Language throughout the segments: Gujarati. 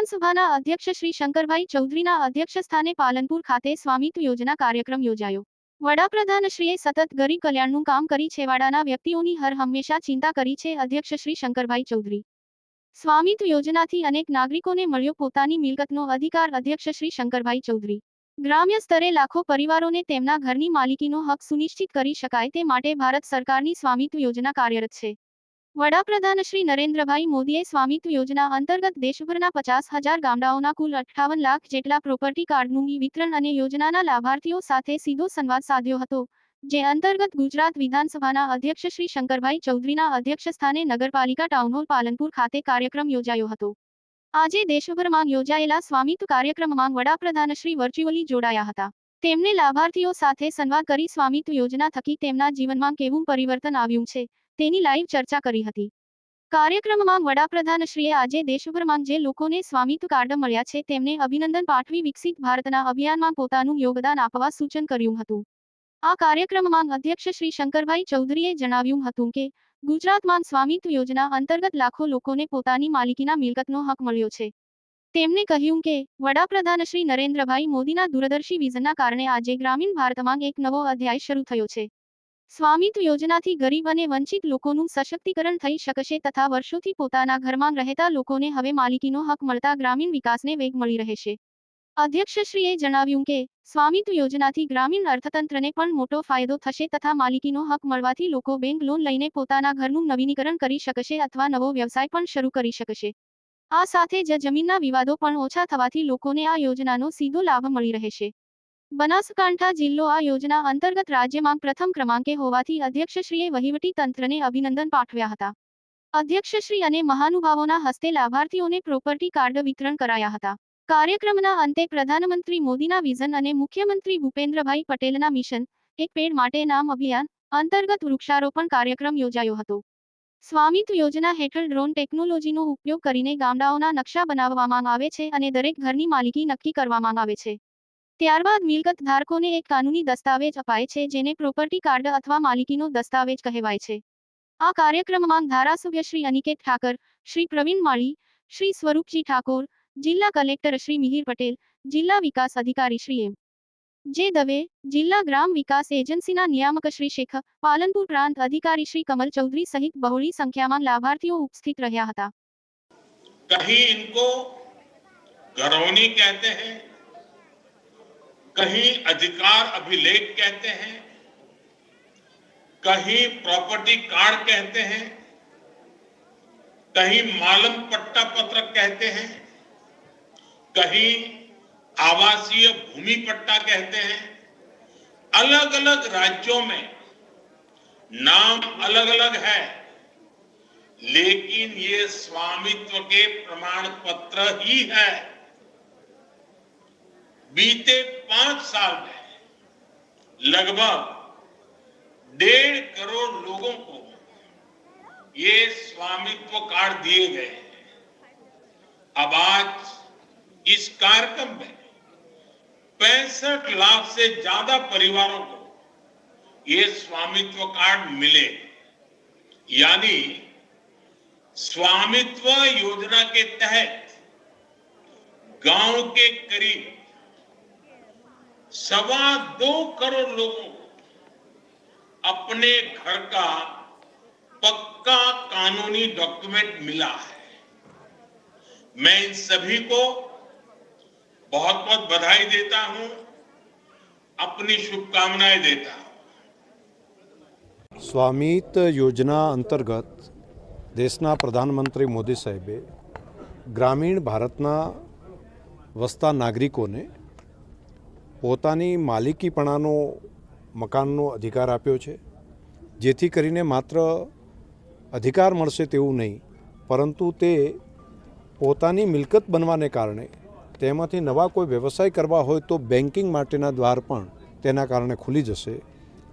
વિધાનસભાના અધ્યક્ષ શ્રી શંકરભાઈ ચૌધરીના અધ્યક્ષસ્થાને પાલનપુર ખાતે સ્વામિત્વ યોજના કાર્યક્રમ યોજાયો. વડાપ્રધાનશ્રીએ સતત ગરીબ કલ્યાણનું કામ કરી છેવાડાના વ્યક્તિઓની હર હંમેશા ચિંતા કરી છે અધ્યક્ષ શ્રી શંકરભાઈ ચૌધરી. સ્વામિત્વ યોજનાથી અનેક નાગરિકોને મળ્યો પોતાની મિલકતનો અધિકાર અધ્યક્ષ શ્રી શંકરભાઈ ચૌધરી. ગ્રામ્ય સ્તરે લાખો પરિવારોને તેમના ઘરની માલિકીનો હક સુનિશ્ચિત કરી શકાય તે માટે ભારત સરકારની સ્વામિત્વ યોજના કાર્યરત છે. વડાપ્રધાન શ્રી નરેન્દ્રભાઈ મોદીએ સ્વામિત્વ યોજના અંતર્ગત દેશભરના પચાસ હજાર ગામડાઓના કુલ અઠ્ઠાવન લાખ જેટલા પ્રોપર્ટી કાર્ડનું ઈ વિતરણ અને યોજનાના લાભાર્થીઓ સાથે સીધો સંવાદ સાધ્યો હતો, જે અંતર્ગત ગુજરાત વિધાનસભાના અધ્યક્ષ શ્રી શંકરભાઈ ચૌધરીના અધ્યક્ષસ્થાને નગરપાલિકા ટાઉનહોલ પાલનપુર ખાતે કાર્યક્રમ યોજાયો હતો. આજે દેશભરમાં યોજાયેલા સ્વામિત્વ કાર્યક્રમમાં વડાપ્રધાન શ્રી વર્ચ્યુઅલી જોડાયા હતા. તેમણે લાભાર્થીઓ સાથે સંવાદ કરી સ્વામિત્વ યોજના થકી તેમના જીવનમાં કેવું પરિવર્તન આવ્યું છે તેની લાઈવ ચર્ચા કરી હતી. કાર્યક્રમમાં વડાપ્રધાનશ્રીએ આજે દેશભરમાં જે લોકોને સ્વામિત્વ કાર્ડ મળ્યા છે તેમને અભિનંદન પાઠવી વિકસિત ભારતના અભિયાનમાં પોતાનું યોગદાન આપવા સૂચન કર્યું હતું. આ કાર્યક્રમમાં અધ્યક્ષ શ્રી શંકરભાઈ ચૌધરીએ જણાવ્યું હતું કે ગુજરાતમાં સ્વામિત્વ યોજના અંતર્ગત લાખો લોકોને પોતાની માલિકીના મિલકતનો હક મળ્યો છે. તેમણે કહ્યું કે વડાપ્રધાન શ્રી નરેન્દ્રભાઈ મોદીના દૂરદર્શી વિઝનના કારણે આજે ગ્રામીણ ભારતમાં એક નવો અધ્યાય શરૂ થયો છે. સ્વામિત્વ યોજનાથી ગરીબ અને વંચિત લોકોનું સશક્તિકરણ થઈ શકશે તથા વર્ષોથી પોતાના ઘરમાં રહેતા લોકોને હવે માલિકીનો હક મળતા ગ્રામીણ વિકાસને વેગ મળી રહેશે. અધ્યક્ષશ્રીએ જણાવ્યું કે, સ્વામિત્વ યોજનાથી ગ્રામીણ અર્થતંત્રને પણ મોટો ફાયદો થશે તથા માલિકીનો હક મળવાથી લોકો બેંક લોન લઈને પોતાના ઘરનું નવીનીકરણ કરી શકશે અથવા નવો વ્યવસાય પણ શરૂ કરી શકશે. આ સાથે જ જમીનના વિવાદો પણ ઓછા થવાથી લોકોને આ યોજનાનો સીધો લાભ મળી રહેશે. બનાસકાંઠા જિલ્લો આ યોજના અંતર્ગત રાજ્યમાં પ્રથમ ક્રમાંકે હોવાથી અધ્યક્ષશ્રીએ વહીવટી તંત્રને અભિનંદન પાઠવ્યા હતા. અધ્યક્ષશ્રી અને મહાનુભાવોના હસ્તે લાભાર્થીઓને પ્રોપર્ટી કાર્ડ વિતરણ કરાયા હતા. કાર્યક્રમના અંતે પ્રધાનમંત્રી મોદીના વિઝન અને મુખ્યમંત્રી ભૂપેન્દ્રભાઈ પટેલના મિશન, એક પેડ માટે નામ અભિયાન, અંતર્ગત વૃક્ષારોપણ કાર્યક્રમ યોજાયો હતો. સ્વામિત્વ યોજના હેઠળ ડ્રોન ટેકનોલોજીનો ઉપયોગ કરીને ગામડાઓના નકશા બનાવવામાં આવે છે અને દરેક ઘરની માલિકી નક્કી કરવામાં આવે છે. ત્યારબાદ મિલકત ધારકોને એક કાનૂની દસ્તાવેજ અપાય છે જેને પ્રોપર્ટી કાર્ડ અથવા માલિકીનો દસ્તાવેજ કહેવાય છે. આ કાર્યક્રમમાં ધારાસભ્ય શ્રી અનિકેત ઠાકર, શ્રી પ્રવીણ માળી, શ્રી સ્વરૂપજી ઠાકોર, જિલ્લા કલેક્ટર શ્રી મિહિર પટેલ, જિલ્લા વિકાસ અધિકારી શ્રી એમ. જે દવે, જિલ્લા ગ્રામ વિકાસ એજન્સીના નિયામક શ્રી શેખ, પાલનપુર પ્રાંત અધિકારી શ્રી કમલ ચૌધરી સહિત બહોળી સંખ્યામાં લાભાર્થીઓ ઉપસ્થિત રહ્યા હતા. કહી ઇનકો ઘરોની કહેતે હૈ कहीं अधिकार अभिलेख कहते हैं, कहीं प्रॉपर्टी कार्ड कहते हैं, कहीं मालम पट्टा पत्र कहते हैं, कहीं आवासीय भूमि पट्टा कहते हैं। अलग अलग राज्यों में नाम अलग अलग है, लेकिन ये स्वामित्व के प्रमाण पत्र ही है। बीते पाँच साल में लगभग डेढ़ करोड़ लोगों को ये स्वामित्व कार्ड दिए गए हैं। अब आज इस कार्यक्रम में पैंसठ लाख से ज़्यादा परिवारों को ये स्वामित्व कार्ड मिले। यानी स्वामित्व योजना के तहत गाँव के करीब सवा दो करोड़ लोगों को अपने घर का पक्का कानूनी डॉक्यूमेंट मिला है मैं इन सभी को बहुत बहुत बधाई देता हूं अपनी शुभकामनाएं देता हूं સ્વામિત યોજના અંતર્ગત દેશના પ્રધાનમંત્રી મોદી સાહેબે ગ્રામીણ ભારતના વસતા નાગરિકોને પોતાની માલિકીપણાનો મકાનનો અધિકાર આપ્યો છે. જેથી કરીને માત્ર અધિકાર મળશે તેવું નહીં, પરંતુ તે પોતાની મિલકત બનવાને કારણે, તેમાંથી નવા કોઈ વ્યવસાય કરવા હોય તો બેન્કિંગ માટેના દ્વાર પણ તેના કારણે ખુલી જશે.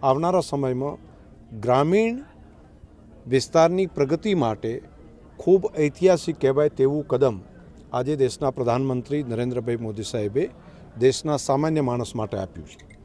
આવનારા સમયમાં ગ્રામીણ વિસ્તારની પ્રગતિ માટે ખૂબ ઐતિહાસિક કહેવાય તેવું કદમ આજે દેશના પ્રધાનમંત્રી નરેન્દ્રભાઈ મોદી સાહેબે દેશના સામાન્ય માણસ માટે આપ્યું છે.